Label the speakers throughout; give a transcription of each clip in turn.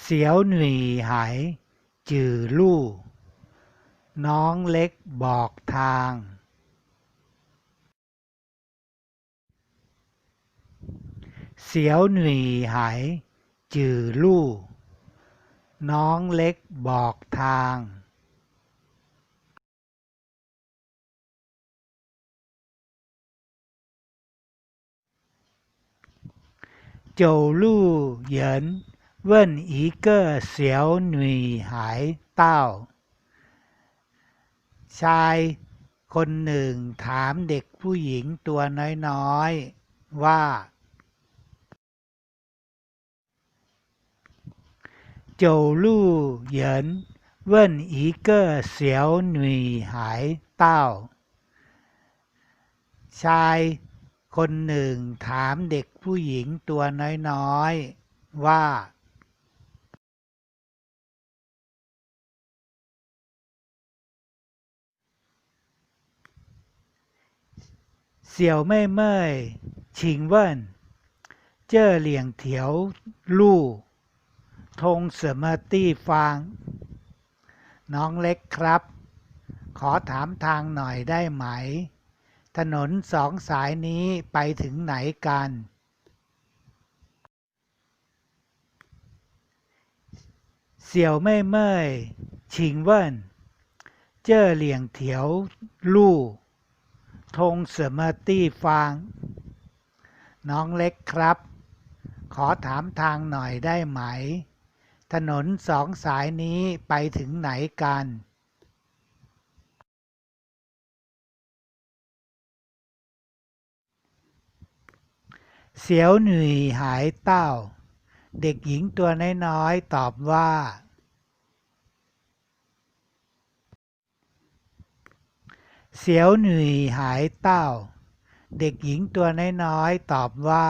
Speaker 1: เสียวหนุ่ยหายจือลู่ น้องเล็กบอกทาง เสียวหนุ่ยหายจือลู่ น้องเล็กบอกทาง โจลู่เหยิน 问一个小女孩เต้า ชายคนหนึ่งถามเด็กผู้หญิงตัวน้อยๆ ว่า โจลู่เหยิน问一个小女孩เต้า ชายคนหนึ่งถามเด็กผู้หญิงตัวน้อยๆ ว่า เสี่ยวไม่เม่ยฉิงเว่นเจ้อเหลียงเถียวลู่ธงเสมอตี้ฟาง น้องเล็กครับ ขอถามทางหน่อยได้ไหม ถนนสองสายนี้ไปถึงไหนกัน เสี่ยวไม่เม่ยฉิงเว่นเจ้อเหลียงเถียวลู่ ธงเสมอตี้ฟาง น้องเล็กครับ ขอถามทางหน่อยได้ไหม ถนนสองสายนี้ไปถึงไหนกันเสียวหนุ่ยหายเต้า เด็กหญิงตัวน้อยๆตอบว่า เสียวหนุ่ยหายเต้า เด็กหญิงตัวน้อยๆตอบว่า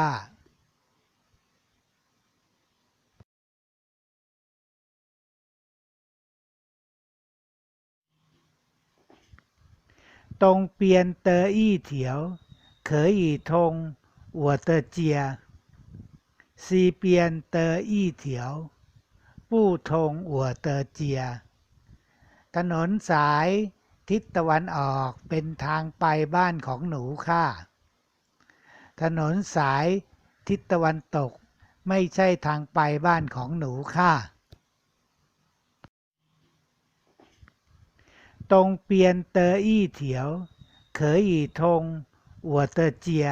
Speaker 1: ตรงเปียนเตออี้เถียว เขอทงอัวอเจีย ซีเปียนเตออี้เถียว ปู้ทงอัวเตอเจีย ถนนสาย ทิศตะวันออกเป็นทางไปบ้านของหนูค่ะ ถนนสายทิศตะวันตกไม่ใช่ทางไปบ้านของหนูค่ะ ตรงเปลี่ยนเตออี้เถียว เขยอีทงอัวเตอเจีย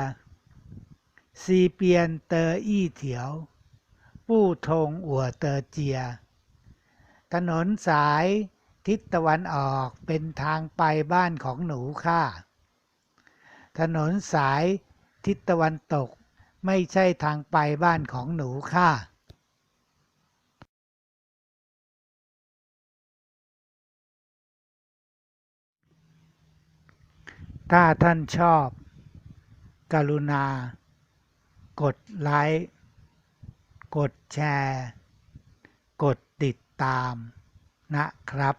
Speaker 1: ซีเปียนเตออี้เถียว ปู้ทงอัวเตอเจีย ถนนสาย ทิศตะวันออกเป็นทางไปบ้านของหนูค่ะ ถนนสายทิศตะวันตกไม่ใช่ทางไปบ้านของหนูค่ะ ถ้าท่านชอบ กรุณา กดไลค์ กดแชร์ กดติดตามนะครับ